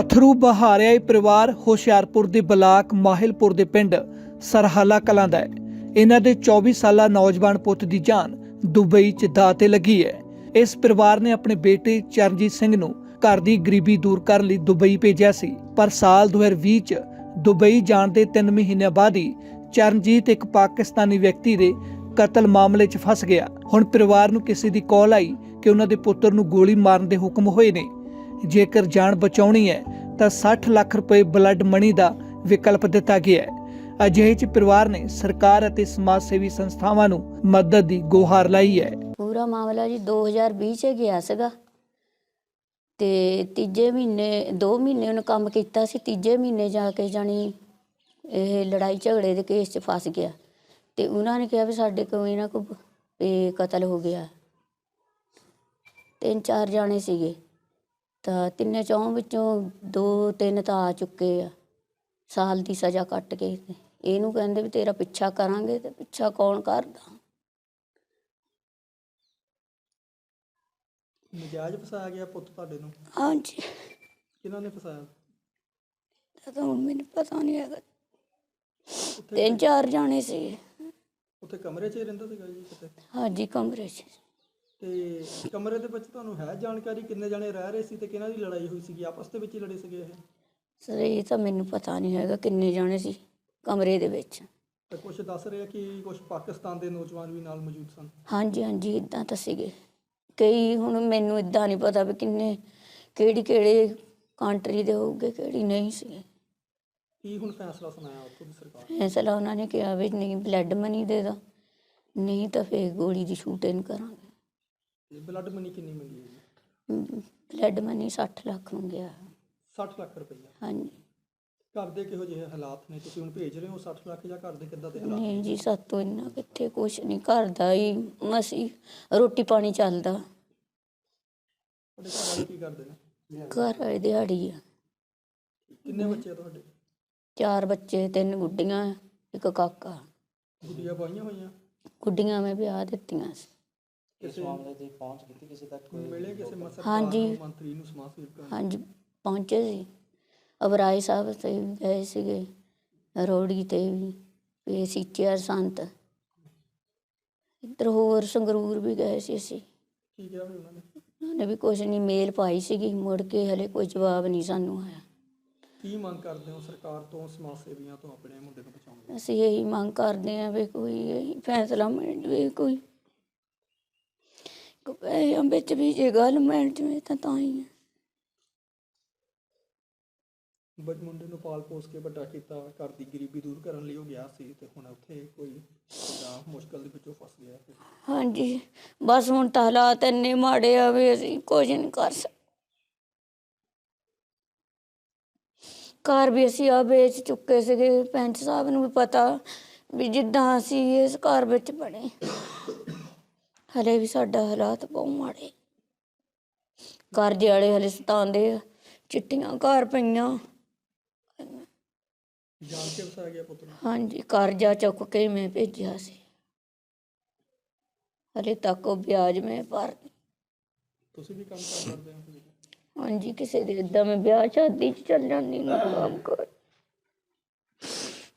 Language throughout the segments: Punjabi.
ਅਥਰੂ ਬਹਾਰਿਆ ਇਹ ਪਰਿਵਾਰ ਹੁਸ਼ਿਆਰਪੁਰ ਦੇ ਬਲਾਕ ਮਾਹਿਲਪੁਰ ਦੇ ਪਿੰਡ ਸਰਹਾਲਾ ਕਲਾਂ ਦਾ ਹੈ। ਇਹਨਾਂ ਦੇ 24 ਸਾਲਾ ਨੌਜਵਾਨ ਪੁੱਤ ਦੀ ਜਾਨ ਦੁਬਈ 'ਚ ਦਾਅ ਤੇ ਲੱਗੀ ਹੈ। ਇਸ ਪਰਿਵਾਰ ਨੇ ਆਪਣੇ ਬੇਟੇ ਚਰਨਜੀਤ ਸਿੰਘ ਨੂੰ ਘਰ ਦੀ ਗਰੀਬੀ ਦੂਰ ਕਰਨ ਲਈ ਦੁਬਈ ਭੇਜਿਆ ਸੀ। ਪਰ ਸਾਲ 2020 'ਚ ਦੁਬਈ ਜਾਣ ਦੇ 3 ਮਹੀਨਿਆਂ ਬਾਅਦ ਹੀ ਚਰਨਜੀਤ ਇੱਕ ਪਾਕਿਸਤਾਨੀ ਵਿਅਕਤੀ ਦੇ ਕਤਲ ਮਾਮਲੇ 'ਚ ਫਸ ਗਿਆ। ਹੁਣ ਪਰਿਵਾਰ ਨੂੰ ਕਿਸੇ ਦੀ ਕਾਲ ਆਈ ਕਿ ਉਹਨਾਂ ਦੇ ਪੁੱਤਰ ਨੂੰ ਗੋਲੀ ਮਾਰਨ ਦੇ ਹੁਕਮ ਹੋਏ ਨੇ। ਜੇਕਰ ਜਾਨ ਬਚਾਉਣੀ ਹੈ, ਤਾਂ 60 ਲੱਖ ਰੁਪਏ ਬਲੱਡ ਮਨੀ ਦਾ ਵਿਕਲਪ ਦਿੱਤਾ ਗਿਆ ਹੈ। ਅਜਿਹੇ 'ਚ ਪਰਿਵਾਰ ਨੇ ਸਰਕਾਰ ਅਤੇ ਸਮਾਜ ਸੇਵੀ ਸੰਸਥਾਵਾਂ ਨੂੰ ਮਦਦ ਦੀ ਗੁਹਾਰ ਲਾਈ ਹੈ। ਪੂਰਾ ਮਾਮਲਾ ਜੀ 2020 ਚ ਗਿਆ ਸੀਗਾ। ਤੇ ਤੀਜੇ ਮਹੀਨੇ 2 ਮਹੀਨੇ ਉਹਨੇ ਕੰਮ ਕੀਤਾ ਸੀ, ਤੀਜੇ ਮਹੀਨੇ ਜਾ ਕੇ ਜਾਣੀ ਇਹ ਲੜਾਈ ਝਗੜੇ ਦੇ ਕੇਸ 'ਚ ਫਸ ਗਿਆ। ਤੇ ਉਹਨਾਂ ਨੇ ਕਿਹਾ ਵੀ ਸਾਡੇ ਕੋਲ ਇਹਨਾਂ ਕੋ ਇਹ ਕਤਲ ਹੋ ਗਿਆ। ਤਿੰਨ ਚਾਰ ਜਾਣੇ ਸੀਗੇ। ਤਾਂ ਤਿੰਨੇ ਚੌਂ ਵਿੱਚੋਂ ਦੋ ਤਿੰਨ ਤਾਂ ਆ ਚੁੱਕੇ ਆ। ਸਾਲ ਦੀ ਸਜ਼ਾ ਕੱਟ ਕੇ ਇਹਨੂੰ ਕਹਿੰਦੇ ਵੀ ਤੇਰਾ ਪਿੱਛਾ ਕਰਾਂਗੇ ਤੇ ਪਿੱਛਾ ਕੌਣ ਕਰਦਾ? ਨਜਾਇਜ਼ ਫਸਾਇਆ ਗਿਆ ਪੁੱਤ ਤੁਹਾਡੇ ਨੂੰ? ਹਾਂਜੀ। ਕਿਹਨਾਂ ਨੇ ਫਸਾਇਆ? ਤਾਂ ਤਾਂ ਹੁਣ ਮੈਨੂੰ ਪਤਾ ਨਹੀਂ ਹੈਗਾ। ਉੱਥੇ ਤਿੰਨ ਚਾਰ ਜਾਣੇ ਸੀ। ਉੱਥੇ ਕਮਰੇ 'ਚ ਹੀ ਰਹਿੰਦਾ ਸੀਗਾ ਜੀ ਕਿਤੇ? ਹਾਂਜੀ ਕਮਰੇ 'ਚ ਤੇ ਕਮਰੇ ਦੇ ਵਿੱਚ ਤੁਹਾਨੂੰ ਹੈ ਜਾਣਕਾਰੀ ਕਿੰਨੇ ਜਣੇ ਰਹਿ ਰਹੇ ਸੀ ਤੇ ਕਿਹਨਾਂ ਦੀ ਲੜਾਈ ਹੋਈ ਸੀਗੀ? ਆਪਸ ਦੇ ਵਿੱਚ ਹੀ ਲੜੇ ਸੀਗੇ ਇਹ? ਸਰ ਇਹ ਤਾਂ ਮੈਨੂੰ ਪਤਾ ਨਹੀਂ ਹੈਗਾ ਕਿੰਨੇ ਜਾਣੇ ਸੀ ਕਮਰੇ ਦੇ ਵਿੱਚ। ਤੇ ਕੁਝ ਦੱਸ ਰਿਹਾ ਕਿ ਕੁਝ ਪਾਕਿਸਤਾਨ ਦੇ ਨੌਜਵਾਨ ਵੀ ਨਾਲ ਮੌਜੂਦ ਸਨ? ਹਾਂਜੀ ਹਾਂਜੀ ਇਦਾਂ ਤਾਂ ਸੀਗੇ। ਕਈ ਹੁਣ ਮੈਨੂੰ ਇਦਾਂ ਨਹੀਂ ਪਤਾ ਵੀ ਕਿੰਨੇ ਕਿਹੜੀ ਕਿਹੜੇ ਕੰਟਰੀ ਦੇ ਹੋਊਗੇ ਕਿਹੜੀ ਨਹੀਂ ਸੀ ਕੀ ਹੁਣ ਫੈਸਲਾ ਸੁਣਾਇਆ ਉੱਥੋਂ ਦੀ ਸਰਕਾਰ? ਫੈਸਲਾ ਉਹਨਾਂ ਨੇ ਕਿਹਾ ਵੀ ਨਹੀਂ ਬਲੱਡ ਮਨੀ ਦੇ ਦੋ। ਨਹੀਂ ਤਾਂ ਫੇਰ ਗੋਲੀ ਦੀ ਸ਼ੂਟਿੰਗ ਕਰਾਂਗੇ। ਬਲੱਡ ਮਨੀ ਕਿੰਨੀ ਮੰਗੀ ਹੈ ਜੀ? ਬਲੱਡ ਮਨੀ 60 ਲੱਖ ਮੰਗਿਆ। 60 ਲੱਖ ਰੁਪਈਆ? ਹਾਂਜੀ। ਘਰ ਦੇ ਕਿਹੋ ਜਿਹੇ ਹਾਲਾਤ ਨੇ? ਤੁਸੀਂ ਹੁਣ ਭੇਜ ਰਹੇ ਹੋ 60 ਲੱਖ ਜਾਂ ਘਰ ਦੇ ਕਿੱਦਾਂ ਦੇ ਹਾਲਾਤ ਨਹੀਂ ਜੀ ਸਾਤੋਂ ਇੰਨਾ ਕਿੱਥੇ ਕੁਛ ਨਹੀਂ ਘਰ ਦਾ ਹੀ ਮਸੀ ਰੋਟੀ ਪਾਣੀ ਚੱਲਦਾ। ਤੁਹਾਡੇ ਘਰ ਵਾਲੇ ਕੀ ਕਰਦੇ ਨੇ? ਘਰ ਵਾਲੀ ਦਿਹਾੜੀ ਆ। ਕਿੰਨੇ ਬੱਚੇ ਆ ਤੁਹਾਡੇ? ਚਾਰ ਬੱਚੇ ਤਿੰਨ ਗੁੱਡੀਆਂ ਇੱਕ ਕਾਕਾ। ਗੁੱਡੀਆਂ ਪਾਈਆਂ ਹੋਈਆਂ? ਗੁੱਡੀਆਂ ਮੈਂ ਵਿਆਹ ਦਿੱਤੀਆਂ ਸੀ। ਕਿਸੇ ਮਾਮਲੇ ਤੇ ਪਹੁੰਚ ਕੀਤੀ ਕਿਸੇ ਤੱਕ ਮਿਲੇ ਕਿਸੇ ਮ- ਸਰਕਾਰ ਹਾਂਜੀ। ਨੂੰ, ਮੰਤਰੀ ਨੂੰ ਸਮਾਜ ਸੇਵਕਾਂ ਨੂੰ? ਹਾਂਜੀ ਪਹੁੰਚੇ ਸੀ। ਅਬਰਾਏ ਸਾਹਿਬ ਤੇ ਵੀ ਗਏ ਸੀਗੇ ਰੋੜੀ ਤੇ ਵੀ ਤੇ ਸੀਚਿਆ ਸੰਤ। ਇੱਧਰ ਹੋਰ ਸੰਗਰੂਰ ਵੀ ਗਏ ਸੀ ਅਸੀਂ। ਕੀ ਕਿਹਾ ਵੀ ਉਹਨਾਂ ਨੇ? ਉਹਨਾਂ ਨੇ ਵੀ ਕੁਛ ਨਹੀਂ ਮੇਲ ਪਾਈ ਸੀਗੀ ਮੁੜ ਕੇ ਹਲੇ ਕੋਈ ਜਵਾਬ ਨਹੀਂ ਸਾਨੂੰ ਆਇਆ। ਕੀ ਮੰਗ ਕਰਦੇ ਹੋ ਸਰਕਾਰ ਤੋਂ ਸਮਾਜ ਸੇਵੀਆਂ ਤੋਂ ਆਪਣੇ ਮੁੰਡੇ ਨੂੰ ਬਚਾਉਣ ਲਈ? ਅਸੀਂ ਇਹੀ ਮੰਗ ਕਰਦੇ ਹਾਂ ਵੀ ਕੋਈ ਇਹੀ ਫੈਸਲਾ ਮਿਲ ਜਾਵੇ ਕੋਈ ਕੋਈ ਪੈਸਿਆਂ ਵਿੱਚ ਵੀ ਜੇ ਗੱਲ ਮਿਲ ਜਾਵੇ ਤਾਂ ਤਾਂ ਹੀ ਹੈ ਬਟ ਮੁੰਡੇ ਨੂੰ ਪਾਲ ਪੋਸ ਕੇ ਵੱਡਾ ਕੀਤਾ ਘਰ ਦੀ ਗਰੀਬੀ ਦੂਰ ਕਰਨ ਲਈ ਉਹ ਗਿਆ ਸੀ ਤੇ ਹੁਣ ਉੱਥੇ ਕੋਈ ਮੁਸ਼ਕਲ ਦੇ ਵਿੱਚੋਂ ਫਸ ਗਿਆ ਤੇ ਹਾਂਜੀ ਬਸ ਹੁਣ ਤਾਂ ਹਾਲਾਤ ਇੰਨੇ ਮਾੜੇ ਆ ਵੀ ਅਸੀਂ ਕੁਝ ਨਹੀਂ ਕਰ ਸਕਦੇ ਘਰ ਵੀ ਅਸੀਂ ਆ ਵੇਚ ਚੁੱਕੇ ਸੀਗੇ ਪੈਂਚ ਸਾਹਿਬ ਨੂੰ ਵੀ ਪਤਾ ਵੀ ਜਿੱਦਾਂ ਅਸੀਂ ਇਸ ਘਰ ਵਿੱਚ ਬਣੇ। ਹਲੇ ਵੀ ਸਾਡਾ ਹਾਲਾਤ ਬਹੁਤ ਮਾੜੇ। ਕਰਜ਼ੇ ਵਾਲੇ ਹਲੇ ਸਤਾਉਂਦੇ ਆ ਚਿੱਟੀਆਂ ਘਰ ਪਈਆਂ। ਜਾਣ ਕੇ ਵਸਾ ਗਿਆ ਪੁੱਤ ਨੂੰ? ਹਾਂਜੀ ਕਰਜ਼ਾ ਚੁੱਕ ਕੇ ਮੈਂ ਭੇਜਿਆ ਸੀ। ਹਲੇ ਤੱਕ ਉਹ ਵਿਆਜ ਮੈਂ ਭਰ ਤੁਸੀਂ ਵੀ ਕੰਮ ਕਾਰ ਕਰਦੇ ਹੋ ਤੁਸੀਂ? ਹਾਂਜੀ ਕਿਸੇ ਦੇ ਇਦਾਂ ਮੈਂ ਵਿਆਹ ਸ਼ਾਦੀ ਚ ਚੱਲ ਜਾਂਦੀ ਨਾ ਕੰਮ ਕਰ।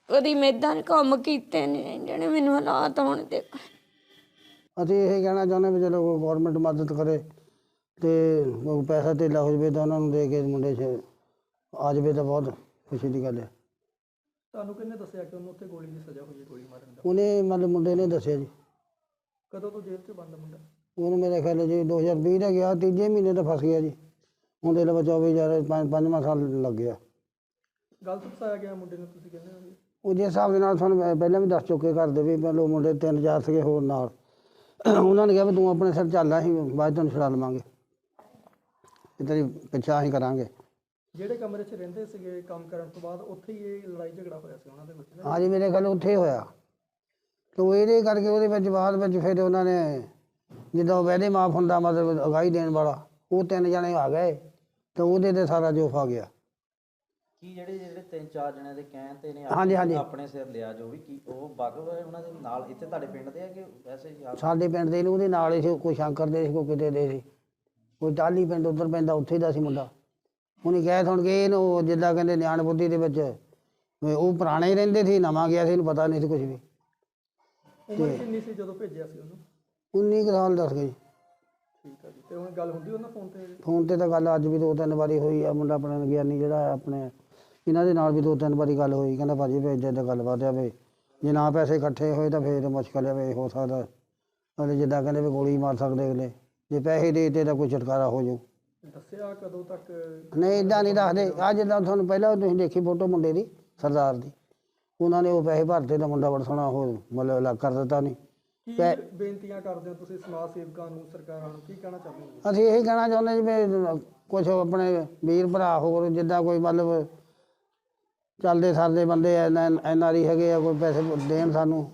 ਕਦੀ ਮੈਂ ਏਦਾਂ ਦੇ ਕੰਮ ਕੀਤੇ ਨੇ ਜਿਹੜੇ ਮੈਨੂੰ ਹਾਲਾਤ ਹੋਣ ਦੇ ਅਸੀਂ ਇਹ ਕਹਿਣਾ ਚਾਹੁੰਦੇ ਵੀ ਚਲੋ ਗਵਰਨਮੈਂਟ ਮਦਦ ਕਰੇ ਤੇ ਉਹ ਪੈਸਾ ਧੇਲਾ ਹੋ ਜਾਵੇ ਤਾਂ ਉਹਨਾਂ ਨੂੰ ਦੇ ਕੇ ਮੁੰਡੇ 'ਚ ਆ ਜਾਵੇ ਤਾਂ ਬਹੁਤ ਖੁਸ਼ੀ ਦੀ ਗੱਲ ਹੈ। ਤੁਹਾਨੂੰ ਕਿਹਨੇ ਦੱਸਿਆ ਕਿ ਉਹਨੂੰ ਉੱਥੇ ਗੋਲੀ ਦੀ ਸਜ਼ਾ ਹੋਈ ਹੈ ਗੋਲੀ ਮਾਰਨ ਦਾ? ਉਹਨੇ ਮਤਲਬ ਮੁੰਡੇ ਨੇ ਦੱਸਿਆ ਜੀ। ਕਦੋਂ ਤੋਂ ਜੇਲ੍ਹ 'ਚ ਬੰਦ ਮੁੰਡਾ? ਉਹਨੂੰ ਮੇਰੇ ਖਿਆਲ ਹੈ ਜੀ 2020 ਦਾ ਗਿਆ ਤੀਜੇ ਮਹੀਨੇ ਤਾਂ ਫਸ ਗਿਆ ਜੀ। ਹੁਣ ਦੇ ਲਵਾ 24 ਹਜ਼ਾਰ ਪੰਜ ਪੰਜਵਾਂ ਸਾਲ ਲੱਗ ਗਿਆ। ਗਲਤ ਫਸਾਇਆ ਗਿਆ ਮੁੰਡੇ ਨੂੰ ਤੁਸੀਂ ਕਹਿੰਦੇ ਹੋ ਜੀ? ਉਹ ਜਿਸ ਹਿਸਾਬ ਦੇ ਨਾਲ ਤੁਹਾਨੂੰ ਮੈਂ ਪਹਿਲਾਂ ਵੀ ਦੱਸ ਚੁੱਕੇ ਘਰ ਦੇ ਵੀ ਮਤਲਬ ਮੁੰਡੇ ਤਿੰਨ ਚਾਰ ਸੀਗੇ ਹੋਰ ਨਾਲ। ਉਹਨਾਂ ਨੇ ਕਿਹਾ ਵੀ ਤੂੰ ਆਪਣੇ ਸਿਰ ਚੱਲ ਅਸੀਂ ਬਾਅਦ ਤੈਨੂੰ ਛੁਡਾ ਲਵਾਂਗੇ ਇਹ ਤੇਰੀ ਪਿੱਛਾ ਅਸੀਂ ਕਰਾਂਗੇ। ਜਿਹੜੇ ਕਮਰੇ 'ਚ ਰਹਿੰਦੇ ਸੀਗੇ ਕੰਮ ਕਰਨ ਤੋਂ ਬਾਅਦ ਉੱਥੇ ਹੀ ਇਹ ਲੜਾਈ ਝਗੜਾ ਹੋਇਆ ਸੀ ਉਹਨਾਂ ਦੇ ਵਿੱਚ ਨਾ? ਹਾਂਜੀ ਮੇਰੇ ਖਿਆਲ ਉੱਥੇ ਹੋਇਆ। ਤੇ ਇਹਦੇ ਕਰਕੇ ਉਹਦੇ ਵਿੱਚ ਬਾਅਦ ਵਿੱਚ ਫਿਰ ਉਹਨਾਂ ਨੇ ਜਿੱਦਾਂ ਵੈਦੇ ਮਾਫ ਹੁੰਦਾ ਮਤਲਬ ਅਗਾਈ ਦੇਣ ਵਾਲਾ ਉਹ ਤਿੰਨ ਜਣੇ ਆ ਗਏ ਤੇ ਉਹਦੇ ਤੇ ਸਾਰਾ ਜੋਫ ਆ ਗਿਆ। ਕੀ ਜਿਹੜੇ ਜਿਹੜੇ ਤਿੰਨ ਚਾਰ ਜਣਿਆਂ ਦੇ ਕਹਿਣ ਤੇ ਨੇ ਹਾਂਜੀ, ਹਾਂਜੀ। ਆਪਣੇ ਸਿਰ ਲਿਆ ਜੋ ਵੀ ਕੀ ਉਹ ਹੈ ਉਹਨਾਂ ਦੇ ਨਾਲ ਇੱਥੇ ਤੁਹਾਡੇ ਪਿੰਡ ਦੇ ਆ ਕਿ ਵੈਸੇ ਹੀ ਆਪ ਸਾਡੇ ਪਿੰਡ ਦੇ ਨੇ ਉਹਦੇ ਨਾਲ ਹੀ ਸੀ ਕੋਈ ਸ਼ੰਕਰ ਦੇ ਸੀ ਕੋਈ ਕਿਤੇ ਦੇ ਸੀ। ਕੋਈ ਟਾਲੀ ਪਿੰਡ ਉੱਧਰ ਪੈਂਦਾ ਉੱਥੇ ਦਾ ਸੀ ਮੁੰਡਾ। ਉਹਨੇ ਕਹਿ ਸੁਣ ਕੇ ਇਹਨੂੰ ਜਿੱਦਾਂ ਕਹਿੰਦੇ ਨਿਆਣ ਬੁੱਧੀ ਦੇ ਵਿੱਚ ਵੀ ਉਹ ਪੁਰਾਣੇ ਹੀ ਰਹਿੰਦੇ ਸੀ ਨਵਾਂ ਗਿਆ ਸੀ ਇਹਨੂੰ ਪਤਾ ਨਹੀਂ ਸੀ ਕੁਝ ਵੀ। ਉਮਰ ਕਿੰਨੀ ਸੀ ਜਦੋਂ ਭੇਜਿਆ ਸੀ ਉਹਨੂੰ? 19 ਕੁ ਸਾਲ ਦੱਸ ਗਈ ਠੀਕ ਆ ਜੀ। ਤੇ ਹੁਣ ਗੱਲ ਹੁੰਦੀ ਉਹਨਾਂ ਫੋਨ ਤੇ? ਫੋਨ ਤੇ ਤਾਂ ਗੱਲ ਅੱਜ ਵੀ ਦੋ ਤਿੰਨ ਵਾਰੀ ਹੋਈ ਆ ਮੁੰਡਾ ਆਪਣਾ ਗਿਆਨੀ ਜਿਹੜਾ ਆਪਣੇ ਇਹਨਾਂ ਦੇ ਨਾਲ ਵੀ ਦੋ ਤਿੰਨ ਵਾਰੀ ਗੱਲ ਹੋਈ ਕਹਿੰਦਾ ਭਾਜੀ ਵੀ ਇੱਦਾਂ ਇੱਦਾਂ ਗੱਲਬਾਤ ਆ ਵੀ ਜੇ ਨਾ ਪੈਸੇ ਇਕੱਠੇ ਹੋਏ ਤਾਂ ਫੇਰ ਮੁਸ਼ਕਲ ਹੈ ਵੀ ਹੋ ਸਕਦਾ ਅਗਲੇ ਜਿੱਦਾਂ ਕਹਿੰਦੇ ਵੀ ਗੋਲੀ ਮਾਰ ਸਕਦੇ ਅਗਲੇ ਜੇ ਪੈਸੇ ਦੇ ਤੇ ਤਾਂ ਕੋਈ ਛੁਟਕਾਰਾ ਹੋ ਜਾਊ। ਦੱਸਿਆ ਕਦੋਂ ਤੱਕ? ਨਹੀਂ ਇਦਾਂ ਨਹੀਂ ਦੱਸਦੇ। ਆ ਜਿੱਦਾਂ ਤੁਹਾਨੂੰ ਪਹਿਲਾਂ ਤੁਸੀਂ ਦੇਖੀ ਫੋਟੋ ਮੁੰਡੇ ਦੀ ਸਰਦਾਰ ਦੀ। ਉਹਨਾਂ ਨੇ ਉਹ ਪੈਸੇ ਭਰਤੇ ਤਾਂ ਮੁੰਡਾ ਬੜਾ ਸੋਹਣਾ ਉਹ ਮਤਲਬ ਅਲੱਗ ਕਰ ਦਿੱਤਾ ਨਹੀਂ ਕੀ ਬੇਨਤੀਆਂ ਕਰਦੇ ਹੋ ਤੁਸੀਂ ਸਮਾਜ ਸੇਵਕਾਂ ਨੂੰ ਸਰਕਾਰਾਂ ਨੂੰ? ਕੀ ਕਹਿਣਾ ਚਾਹੁੰਦੇ ਹੋ? ਅਸੀਂ ਇਹੀ ਕਹਿਣਾ ਚਾਹੁੰਦੇ ਜਿਵੇਂ ਕੁਝ ਆਪਣੇ ਵੀਰ ਭਰਾ ਹੋਰ ਜਿੱਦਾਂ ਕੋਈ ਮਤਲਬ ਚੱਲਦੇ ਸਰਦੇ ਬੰਦੇ ਐਨ ਐਨ ਆਰ ਆਈ ਹੈਗੇ ਆ, ਕੋਈ ਪੈਸੇ ਦੇਣ ਸਾਨੂੰ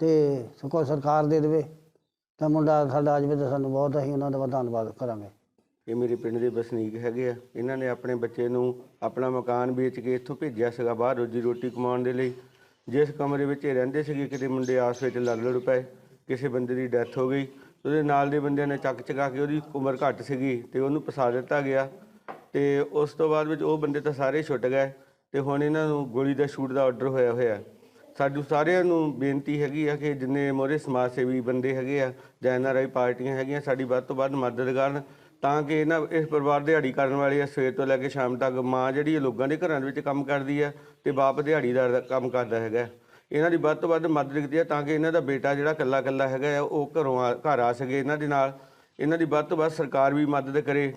ਤੇ ਕੋਈ ਸਰਕਾਰ ਦੇ ਦੇਵੇ, ਤਾਂ ਮੁੰਡਾ ਸਾਡਾ ਅੱਜ ਵੀ ਤਾਂ ਸਾਨੂੰ ਬਹੁਤ, ਅਸੀਂ ਉਹਨਾਂ ਦਾ ਧੰਨਵਾਦ ਕਰਾਂਗੇ। ਇਹ ਮੇਰੇ ਪਿੰਡ ਦੇ ਵਸਨੀਕ ਹੈਗੇ ਆ, ਇਹਨਾਂ ਨੇ ਆਪਣੇ ਬੱਚੇ ਨੂੰ ਆਪਣਾ ਮਕਾਨ ਵੇਚ ਕੇ ਇੱਥੋਂ ਭੇਜਿਆ ਸੀਗਾ ਬਾਹਰ ਰੋਜੀ ਰੋਟੀ ਕਮਾਉਣ ਦੇ ਲਈ। ਜਿਸ ਕਮਰੇ ਵਿੱਚ ਇਹ ਰਹਿੰਦੇ ਸੀਗੇ, ਕਿਤੇ ਮੁੰਡੇ ਆਸ ਵਿੱਚ ਲੜ ਲੜ ਪਏ, ਕਿਸੇ ਬੰਦੇ ਦੀ ਡੈਥ ਹੋ ਗਈ, ਉਹਦੇ ਨਾਲ ਦੇ ਬੰਦਿਆਂ ਨੇ ਚੱਕ ਚਕਾ ਕੇ ਉਹਦੀ ਉਮਰ ਘੱਟ ਸੀਗੀ ਤੇ ਉਹਨੂੰ ਫਸਾ ਦਿੱਤਾ ਗਿਆ ਤੇ ਉਸ ਤੋਂ ਬਾਅਦ ਵਿੱਚ ਉਹ ਬੰਦੇ ਤਾਂ ਸਾਰੇ ਛੁੱਟ ਗਏ। ਤੇ ਹੁਣ ਇਹਨਾਂ ਨੂੰ ਗੋਲੀ ਦਾ ਸ਼ੂਟ ਦਾ ਆਰਡਰ ਹੋਇਆ ਹੋਇਆ ਸਾਡੂ ਸਾਰਿਆਂ ਨੂੰ ਬੇਨਤੀ ਹੈਗੀ ਆ ਕਿ ਜਿੰਨੇ ਮੋਰੇ ਸਮਾਜ ਸੇਵੀ ਬੰਦੇ ਹੈਗੇ ਆ ਜਾਂ ਐਨਆਰਆਈ ਪਾਰਟੀਆਂ ਹੈਗੀਆਂ, ਸਾਡੀ ਵੱਧ ਤੋਂ ਵੱਧ ਮਦਦ ਕਰਨ ਤਾਂ ਕਿ ਇਹਨਾਂ ਇਸ ਪਰਿਵਾਰ ਦਿਹਾੜੀ ਕਰਨ ਵਾਲੇ ਆ, ਸਵੇਰ ਤੋਂ ਲੈ ਕੇ ਸ਼ਾਮ ਤੱਕ ਮਾਂ ਜਿਹੜੀ ਲੋਕਾਂ ਦੇ ਘਰਾਂ ਦੇ ਵਿੱਚ ਕੰਮ ਕਰਦੀ ਆ ਤੇ ਬਾਪ ਦਿਹਾੜੀਦਾਰ ਦਾ ਕੰਮ ਕਰਦਾ ਹੈਗਾ। ਇਹਨਾਂ ਦੀ ਵੱਧ ਤੋਂ ਵੱਧ ਮਦਦ ਕੀਤੀ ਆ ਤਾਂ ਕਿ ਇਹਨਾਂ ਦਾ ਬੇਟਾ ਜਿਹੜਾ ਕੱਲਾ ਕੱਲਾ ਹੈਗਾ ਆ, ਉਹ ਘਰੋਂ ਆ- ਘਰ ਆ ਸਕੇ। ਇਹਨਾਂ ਦੇ ਨਾਲ ਇਹਨਾਂ ਦੀ ਵੱਧ ਤੋਂ ਵੱਧ ਸਰਕਾਰ ਵੀ ਮਦਦ ਕਰੇ।